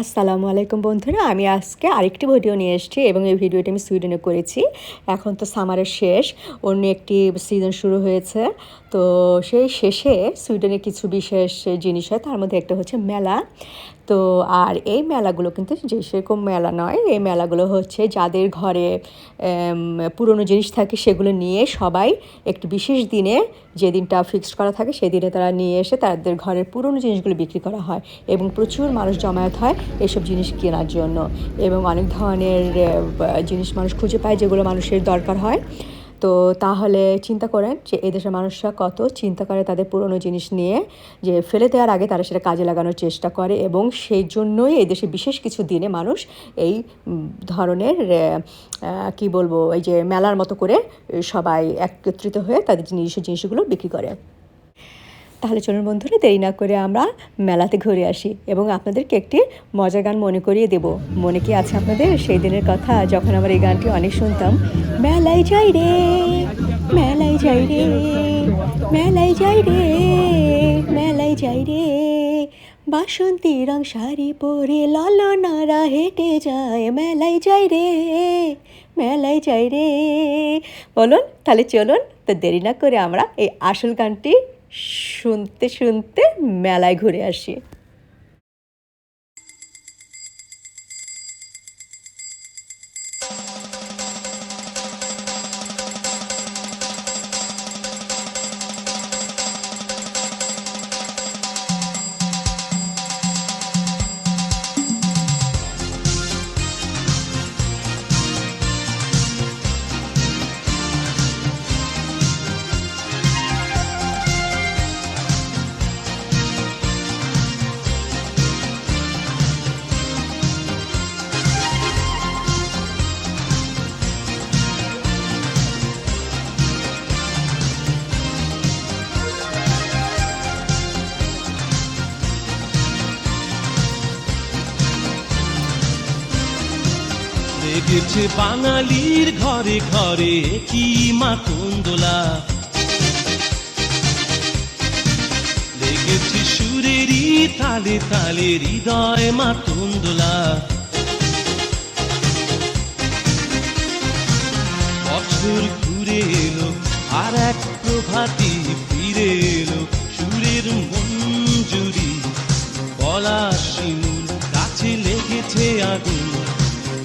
আসসালামু আলাইকুম বন্ধুরা, আমি আজকে আরেকটি ভিডিও নিয়ে এসেছি এবং এই ভিডিওটি আমি সুইডেনে করেছি। এখন তো সামারের শেষ, অন্য একটি সিজন শুরু হয়েছে। তো সেই শেষে সুইডেনে কিছু বিশেষ জিনিস হয়, তার মধ্যে একটা হচ্ছে মেলা। তো আর এই মেলাগুলো কিন্তু যে সেরকম মেলা নয়, এই মেলাগুলো হচ্ছে যাদের ঘরে পুরনো জিনিস থাকে সেগুলো নিয়ে সবাই একটি বিশেষ দিনে যে দিনটা ফিক্সড করা থাকে সেই দিনে তারা নিয়ে এসে তাদের ঘরের পুরনো জিনিসগুলো বিক্রি করা হয় এবং প্রচুর মানুষ জমায়েত হয় এসব জিনিস কেনার জন্য এবং অনেক ধরনের জিনিস মানুষ খুঁজে পায় যেগুলো মানুষের দরকার হয়। তো তাহলে চিন্তা করেন যে এদেশের মানুষরা কত চিন্তা করে তাদের পুরনো জিনিস নিয়ে, যে ফেলে দেওয়ার আগে তারা সেটা কাজে লাগানোর চেষ্টা করে এবং সেই জন্যই এদেশে দেশে বিশেষ কিছু দিনে মানুষ এই ধরনের কি বলব, এই যে মেলার মতো করে সবাই একত্রিত হয়ে তাদের নিজস্ব জিনিসগুলো বিক্রি করে। তাহলে চলুন বন্ধুরা, দেরি না করে আমরা মেলাতে ঘুরে আসি এবং আপনাদেরকে একটি মজার গান মনে করিয়ে দেব। মনে কি আছে আপনাদের? সেই দিনের কথা, যখন আমরা এই গানটি অনেক শুনতাম। মেলায় যাই রে, মেলায় যাই রে, মেলায় যাই রে, মেলায় যাই রে। বাসন্তী রং শাড়ি পরে ললনারা হেঁটে যায়। মেলায় যাই রে, মেলায় যাই রে। বলুন, তাহলে চলুন, তো দেরি না করে আমরা এই আসল গানটি শুনতে শুনতে মেলায় ঘুরে আসি। বাঙালির ঘরে ঘরে কি মাতন্দোলা লেগেছে সুরেরই তালে তালে হৃদয় মাতন্দোলা বছর ঘুরে এলো, আর এক প্রভাতি ফিরে এলো সুরের মঞ্জুরি। বলা শিমুল কাছে লেগেছে আগুন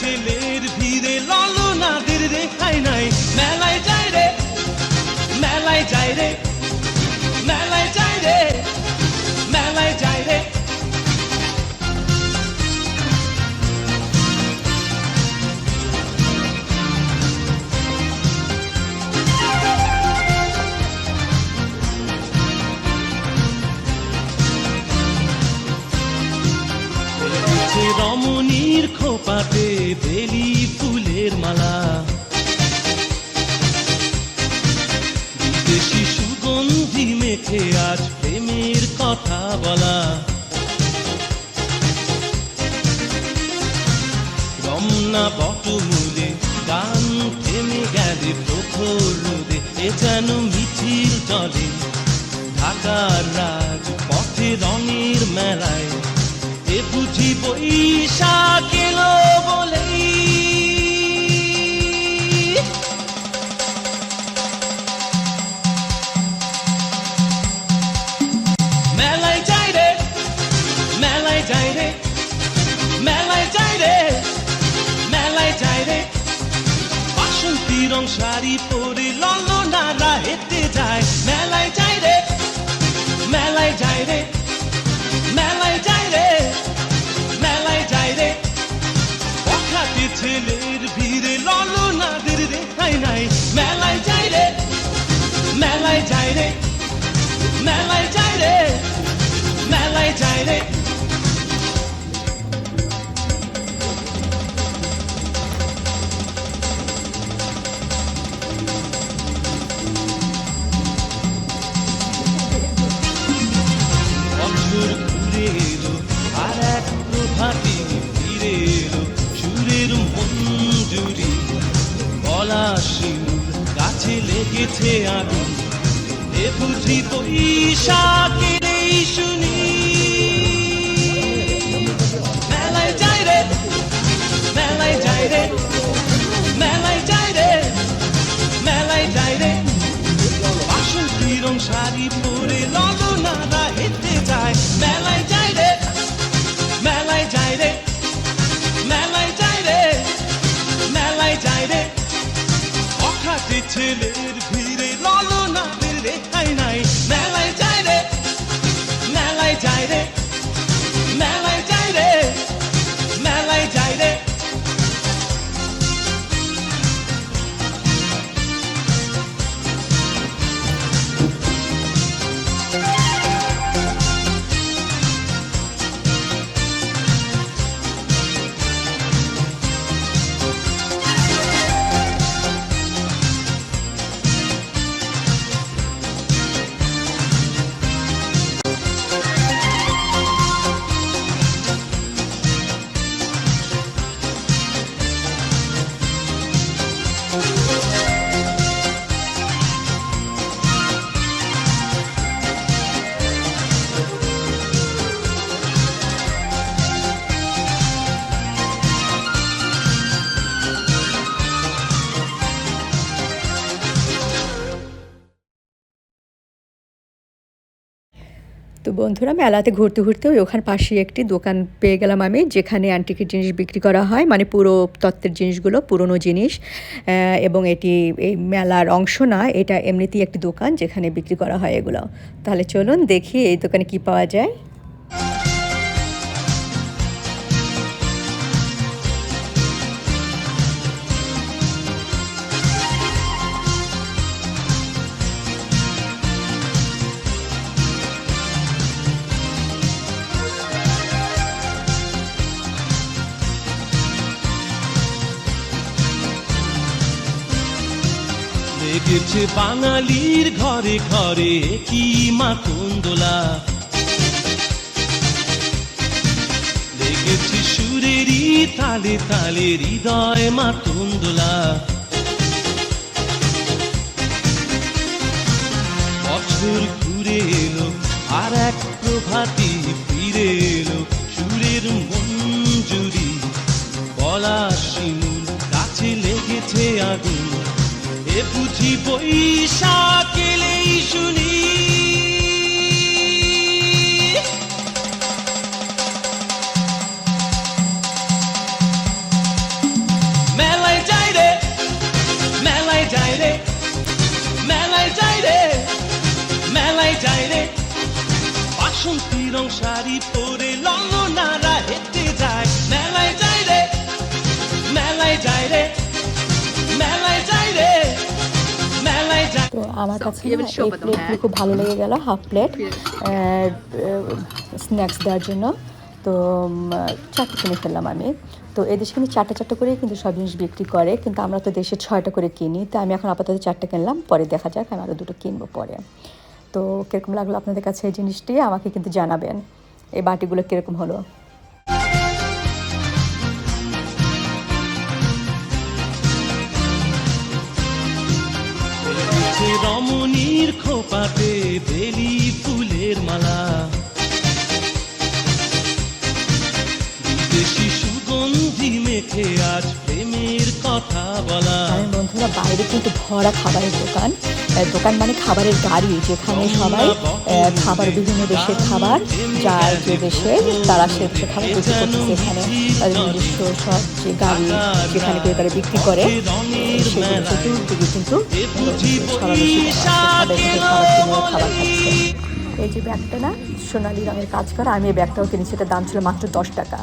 ছেলের ভিড়ে লালনাদের রেখায় নাই। মেলায় যাই রে মেলায় যাই রে। রমনা বটমূলে, গান থেমে গেলে প্রখর রোদে এ যেন মিছিল চলে। ঢাকার রাজ পথে রঙের মেলায়, এ বুঝি বৈশাখ এলো বলেই রং শাড়ি পরে ললনারা লেগেছে আগুন। এ বুঝি তো এই তো বন্ধুরা, মেলাতে ঘুরতে ঘুরতে ওই ওখান পাশে একটি দোকান পেয়ে গেলাম আমি, যেখানে অ্যান্টিকের জিনিস বিক্রি করা হয় মানে পুরো তত্ত্বের জিনিসগুলো, পুরনো জিনিস এবং এটি এই মেলার অংশ না, এটা এমনিতেই একটি দোকান যেখানে বিক্রি করা হয় এগুলো। তাহলে চলুন দেখি এই দোকানে কি পাওয়া যায়। লেগেছে বাঙালির ঘরে ঘরে কি মাতন্দোলা লেগেছে সুরেরই তালে তালে হৃদয় মাতন্দোলা। বছর ঘুরে এলো, আর এক প্রভাতি ফিরে এলো, সুরের মঞ্জুরি গলা শিমুল কাছে লেগেছে আগুন। এ বুঝি বৈশাখ এলেই শুনি। মেলায় যাই রে, মেলায় যাই রে, মেলায় যাই রে, মেলায় যাই রে। বাসন্তী রং শাড়ি পরে ললনারা হেঁটে যায়। মেলায় যাই রে, মেলায় যাই রে আমার কাছে এই প্লেটগুলো। খুব ভালো লেগে গেল হাফ প্লেট স্ন্যাক্স দেওয়ার জন্য। তো চারটে কিনে ফেললাম আমি। তো এদেশে কিন্তু চারটে চারটে করে কিন্তু সব জিনিস বিক্রি করে কিন্তু আমরা তো দেশে ছয়টা করে কিনি। তো আমি এখন আপাতত চারটে কিনলাম পরে দেখা যাক আমি আরও দুটো কিনবো পরে। তো কীরকম লাগল আপনাদের কাছে এই জিনিসটি? আমাকে কিন্তু জানাবেন। এই বাটিগুলো কীরকম হলো? রমণীর খোপাতে বেলি ফুলের মালা। বিদেশি সুগন্ধি মেখে আজ প্রেমের কথা বলা। কারণ বন্ধুরা বাইরে কিন্তু ভরা খাবারের দোকান। দোকান মানে খাবারের গাড়ি যেখানে সবাই খাবার বিভিন্ন দেশের খাবার যায় যে দেশে তারা সে খাবার বিক্রি করতেছে এখানে তাদের নিজস্ব সব যে গাড়ি যেখানে করে তারা বিক্রি করে সেগুলো চতুর্দিকে কিন্তু খাবার খাচ্ছে। এই যে ব্যাগটা না সোনালি রঙের কাজ করা আমি এই ব্যাগটাও কিনেছি এটার দাম ছিল মাত্র দশ টাকা।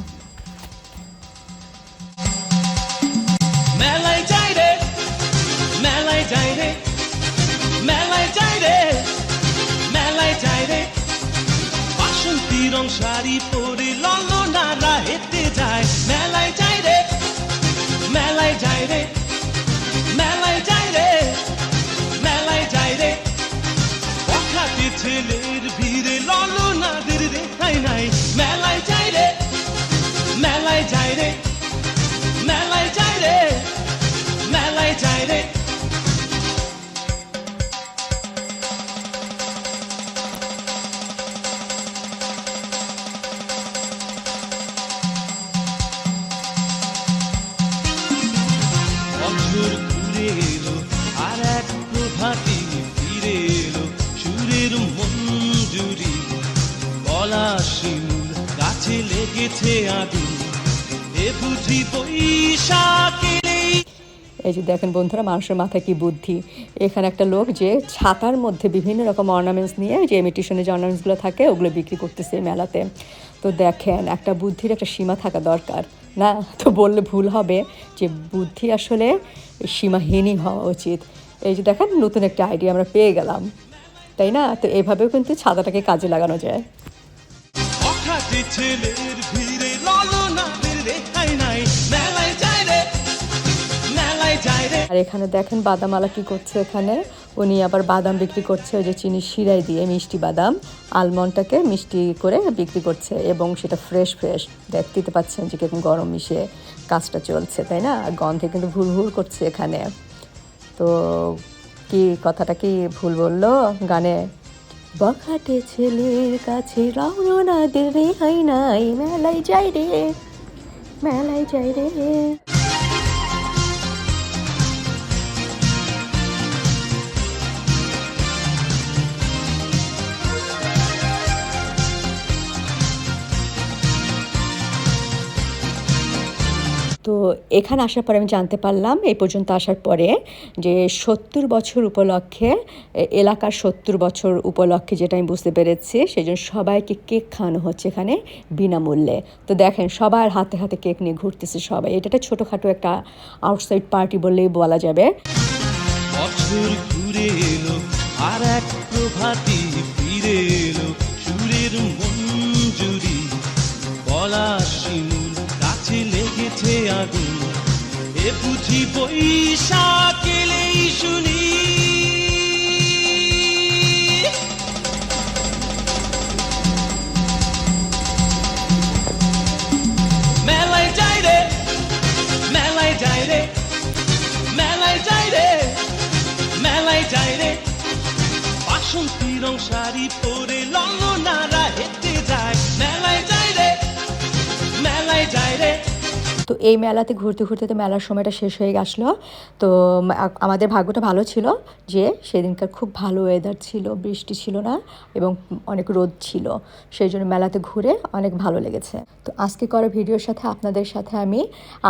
পরে ললনারা হেঁটে যায়। মেলায় যায় রে, মেলায় যায় রে, মেলায় যায় রে, মেলায় যায় রে। পখাতে ছেলের ভিড়ে ললনাদের রেখাই নাই। মেলায় যায় রে, মেলায় যায় রে, মেলায় যায় রে, মেলায় যায় রে। এই যে দেখেন বন্ধুরা মানুষের মাথায় কি বুদ্ধি। এখানে একটা লোক যে ছাতার মধ্যে বিভিন্ন রকম অর্নামেন্টস নিয়ে যে ইমিটেশনের যে অর্নামেন্টসগুলো থাকে ওগুলো বিক্রি করতেছে মেলাতে। তো দেখেন একটা বুদ্ধির একটা সীমা থাকা দরকার। না তো বললে ভুল হবে যে বুদ্ধি আসলে সীমাহীনই হওয়া উচিত। এই যে দেখেন নতুন একটা আইডিয়া আমরা পেয়ে গেলাম। তাই না? তো এভাবেও কিন্তু ছাতাটাকে কাজে লাগানো যায়। আর এখানে দেখেন বাদামালা কি করছে এখানে? উনি আবার বাদাম বিক্রি করছে, ওই যে চিনি শিরাই দিয়ে মিষ্টি বাদাম, আলমন্ডটাকে মিষ্টি করে বিক্রি করছে এবং সেটা ফ্রেশ ফ্রেশ দেখতে পাচ্ছেন যে কীরকম গরম মিশে কাজটা চলছে, তাই না? গন্ধে কিন্তু ভুল ভুল করছে এখানে। তো কি কথাটা কি ভুল বলল গানে? বখাটে ছেলের কাছে রওনাদের রেহাই নাই মেলায় যাই রে, মেলায় যাই রে। তো এখানে আসার পরে আমি জানতে পারলাম, এই পর্যন্ত আসার পরে যে সত্তর বছর উপলক্ষে এলাকার সত্তর বছর উপলক্ষে যেটা আমি বুঝতে পেরেছি সেই জন্য সবাইকে কেক খাওয়ানো হচ্ছে এখানে বিনামূল্যে। তো দেখেন, সবার হাতে হাতে কেক নিয়ে ঘুরতেছে সবাই। এটা একটা ছোটোখাটো একটা আউটসাইড পার্টি বললেই বলা যাবে। বছর ঘুরে এলো আর এক প্রভাতি এ বুঝি এলেই শুনি। মেলায় যাই রে, মেলায় যাই রে, মেলায় যাই রে, মেলায় যাই রে। বাসন্তী রং শাড়ি পরে ললনারা হেঁটে যায়। মেলায় যাই রে, মেলায় যাই রে তো এই মেলাতে ঘুরতে ঘুরতে তো মেলার সময়টা শেষ হয়ে গেছিল। তো আমাদের ভাগ্যটা ভালো ছিল যে সেদিনকার খুব ভালো ওয়েদার ছিল, বৃষ্টি ছিল না এবং অনেক রোদ ছিল। সেই জন্য মেলাতে ঘুরে অনেক ভালো লেগেছে। তো আজকে করা ভিডিওর সাথে আপনাদের সাথে আমি,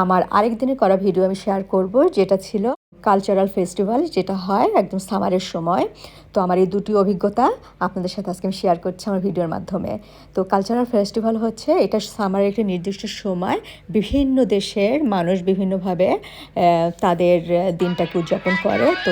আমার আরেক দিনের করা ভিডিও আমি শেয়ার করব, যেটা ছিল কালচারাল ফেস্টিভ্যাল যেটা হয় একদম সামারের সময়। তো আমার এই দুটি অভিজ্ঞতা আপনাদের সাথে আজকে আমি শেয়ার করছি আমার ভিডিওর মাধ্যমে। তো কালচারাল ফেস্টিভ্যাল হচ্ছে, এটা সামারের একটি নির্দিষ্ট সময় বিভিন্ন দেশের মানুষ বিভিন্নভাবে তাদের দিনটাকে উদযাপন করে। তো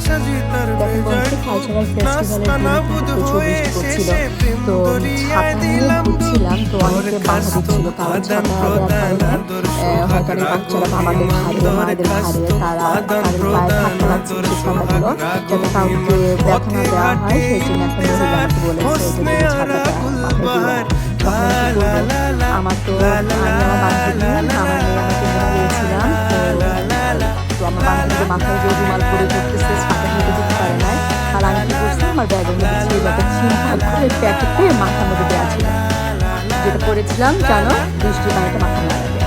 কালচারাল ফেস্টিভ্যালে ছবি করছিল তো ছাপ নিয়ে দিচ্ছিলাম তো অনেকে বাধা দিচ্ছিল কারণ ছাপা দেওয়ার কারণে বাচ্চারা বাবাদের ঘাড়ে মায়েদের আমার তো আমি তো- আমার বান্ধবীর মাথায় যে রুমাল করে ঘুরতেছে, সাথে হেঁটে দিতে পারে না আর আমি কি করছি, আমার ব্যাগের মধ্যে ছিল একটা করে প্যাকেটে মাথার মধ্যে দেওয়া ছিল। যেটা করেছিলাম জানো, বৃষ্টির পানিতে মাথা মুসাফিরি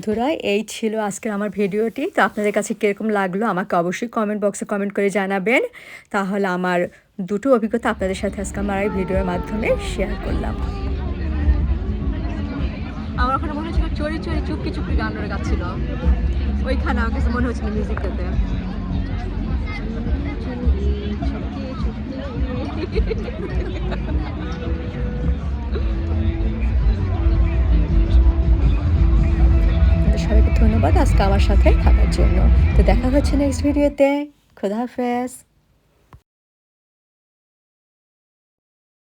বন্ধুরা, এই ছিল আজকের আমার ভিডিওটি। তো আপনাদের কাছে কীরকম লাগল আমাকে অবশ্যই কমেন্ট বক্সে কমেন্ট করে জানাবেন। তাহলে আমার দুটো অভিজ্ঞতা আপনাদের সাথে আজকে আমার এই ভিডিওর মাধ্যমে শেয়ার করলাম। আমার ওখানে মনে হচ্ছিল চোরি চোরি চুপকি চুপকি গান গাচ্ছিল ওইখানে আমার কাছে মনে হচ্ছিল মিউজিকটাতে সবাইকে ধন্যবাদ আজকে আমার সাথে থাকার জন্য। তো দেখা হচ্ছে নেক্সট ভিডিওতে খুদা হাফেজ।